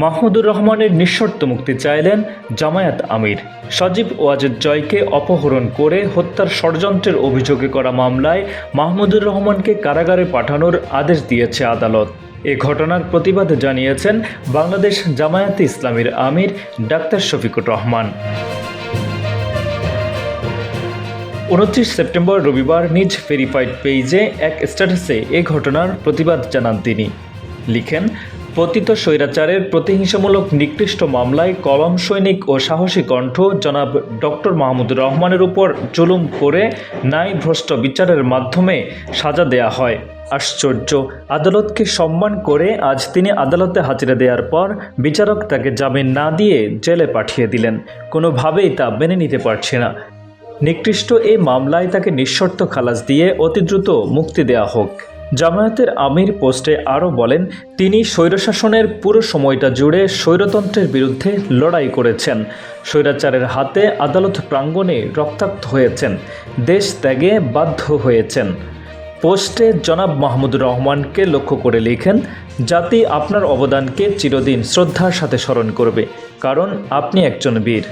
মাহমুদুর রহমানের নিঃশর্ত মুক্তি চাইলেন জামায়াত আমির। সজীব ওয়াজেদ জয়কে অপহরণ করে হত্যার ষড়যন্ত্রের অভিযোগে করা মামলায় মাহমুদুর রহমানকে কারাগারে পাঠানোর আদেশ দিয়েছে আদালত। এ ঘটনার প্রতিবাদে জানিয়েছেন বাংলাদেশ জামায়াতে ইসলামীর আমির ডাক্তার শফিকুর রহমান। উনত্রিশ সেপ্টেম্বর রবিবার নিজ ভেরিফাইড পেজে এক স্ট্যাটাসে এ ঘটনার প্রতিবাদ জানান তিনি। লিখেন পতিত স্বৈরাচারের প্রতিহিংসামূলক নিকৃষ্ট মামলায় কলম সৈনিক ও সাহসী কণ্ঠ জনাব ডক্টর মাহমুদুর রহমানের উপর জুলুম করে ন্যায় ভ্রষ্ট বিচারের মাধ্যমে সাজা দেয়া হয়। আশ্চর্য, আদালতকে সম্মান করে আজ তিনি আদালতে হাজিরা দেওয়ার পর বিচারক তাকে জামিন না দিয়ে জেলে পাঠিয়ে দিলেন। কোনোভাবেই তা মেনে নিতে পারছে না। নিকৃষ্ট এই মামলায় তাকে নিঃশর্ত খালাস দিয়ে অতি দ্রুত মুক্তি দেওয়া হোক। জামায়াতের আমির পোস্টে আরও বলেন, তিনি স্বৈরশাসনের পুরো সময়টা জুড়ে স্বৈরতন্ত্রের বিরুদ্ধে লড়াই করেছেন। স্বৈরাচারের হাতে আদালত প্রাঙ্গণে রক্তাক্ত হয়েছেন, দেশ ত্যাগে বাধ্য হয়েছেন। পোস্টে জনাব মাহমুদুর রহমানকে লক্ষ্য করে লিখেন, জাতি আপনার অবদানকে চিরদিন শ্রদ্ধার সাথে স্মরণ করবে, কারণ আপনি একজন বীর।